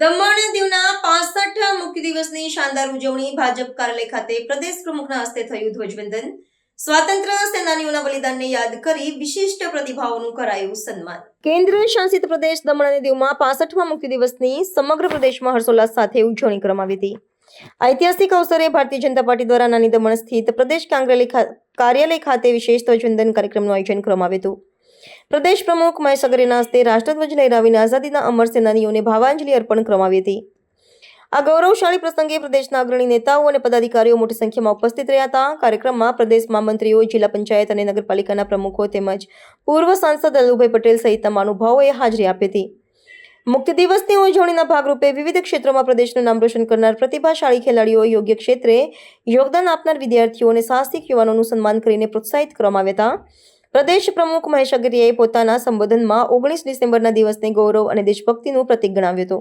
દમણ દીવના પાસઠ મુખ્ય દિવસની શાનદાર ઉજવણી ભાજપ કાર્યાલય ખાતે પ્રદેશ પ્રમુખના હસ્તે થયું ધ્વજવંદન. સ્વાતંત્ર્ય સેનાનીઓના બલિદાનને યાદ કરી વિશિષ્ટ પ્રતિભાઓનું કરાયું સન્માન. કેન્દ્ર શાસિત પ્રદેશ દમણ અને દીવમાં પાસઠમા મુક્તિ દિવસની સમગ્ર પ્રદેશમાં હર્ષોલ્લાસ સાથે ઉજવણી કરવામાં આવી હતી. ઐતિહાસિક અવસરે ભારતીય જનતા પાર્ટી દ્વારા નાની દમણ સ્થિત પ્રદેશ કાર્યાલય ખાતે વિશેષ ધ્વજવંદન કાર્યક્રમનું આયોજન કરવામાં આવ્યું હતું. પ્રદેશ પ્રમુખ મહેશ અગરેના હસ્તે રાષ્ટ્રધ્વજ લહેરાવીને આઝાદીના અમર સેનાનીઓને ભાવાંજલિ અર્પણ કરવામાં હતી. આ ગૌરવશાળી પ્રસંગે પ્રદેશના અગ્રણી નેતાઓ અને પદાધિકારીઓ મોટી સંખ્યામાં ઉપસ્થિત રહ્યા હતા. કાર્યક્રમમાં પ્રદેશ મહામંત્રીઓ, જિલ્લા પંચાયત અને નગરપાલિકાના પ્રમુખો તેમજ પૂર્વ સાંસદ અલ્લુભાઈ પટેલ સહિતના મહાનુભાવોએ હાજરી આપી હતી. મુક્તિ દિવસની ઉજવણીના ભાગરૂપે વિવિધ ક્ષેત્રોમાં પ્રદેશનું નામ રોશન કરનાર પ્રતિભાશાળી ખેલાડીઓ યોગ્ય ક્ષેત્રે યોગદાન આપનાર વિદ્યાર્થીઓ અને સાહસિક યુવાનોનું સન્માન કરીને પ્રોત્સાહિત કરવામાં આવ્યા હતા. પ્રદેશ પ્રમુખ મહેશ અગરિયાએ પોતાના સંબોધનમાં ઓગણીસ ડિસેમ્બરના દિવસને ગૌરવ અને દેશભક્તિનું પ્રતીક ગણાવ્યું હતું.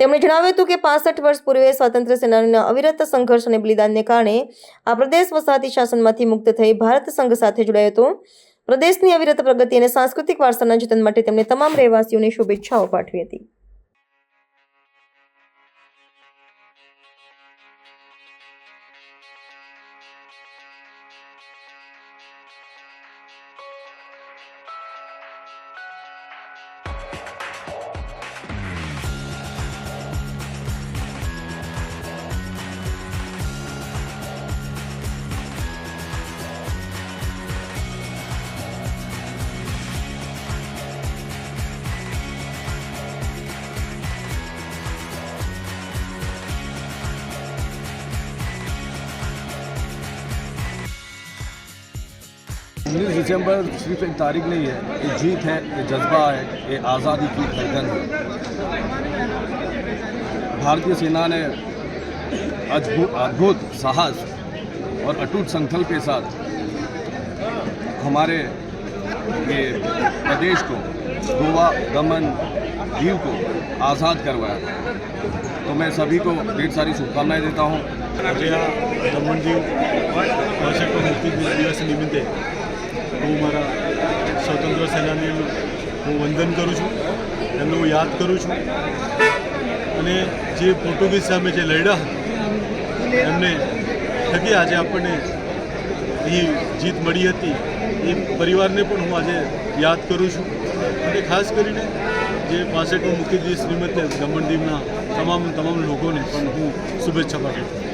તેમણે જણાવ્યું હતું કે પાસઠ વર્ષ પૂર્વે સ્વાતંત્ર્ય સેનાનીના અવિરત સંઘર્ષ અને બલિદાનને કારણે આ પ્રદેશ વસાહતી શાસનમાંથી મુક્ત થઈ ભારત સંઘ સાથે જોડાયો હતો. પ્રદેશની અવિરત પ્રગતિ અને સાંસ્કૃતિક વારસાના જતન માટે તેમણે તમામ રહેવાસીઓને શુભેચ્છાઓ પાઠવી હતી. उन्नीस दिसंबर सिर्फ़ एक तारीख नहीं है ये जीत है ये जज्बा है ये आज़ादी की धड़कन है। भारतीय सेना ने अद्भुत साहस और अटूट संकल्प के साथ हमारे ये प्रदेश को, गोवा, दमन, दीव को आज़ाद करवाया तो मैं सभी को ढेर सारी शुभकामनाएँ देता हूँ। दमन दीव को मुक्ति दिवस निमित्त હું મારા સ્વતંત્ર સેનાનીનું હું વંદન કરું છું, એમને હું યાદ કરું છું. અને જે પોર્ટુગીઝ સામે જે લડ્યા એમને થકી આજે આપણને એ જીત મળી હતી. એ પરિવારને પણ હું આજે યાદ કરું છું. અને ખાસ કરીને જે પાસઠમા મુક્તિ દિવસ નિમિત્તે દમણ દીવના તમામ તમામ લોકોને પણ હું શુભેચ્છા પાઠવું છું.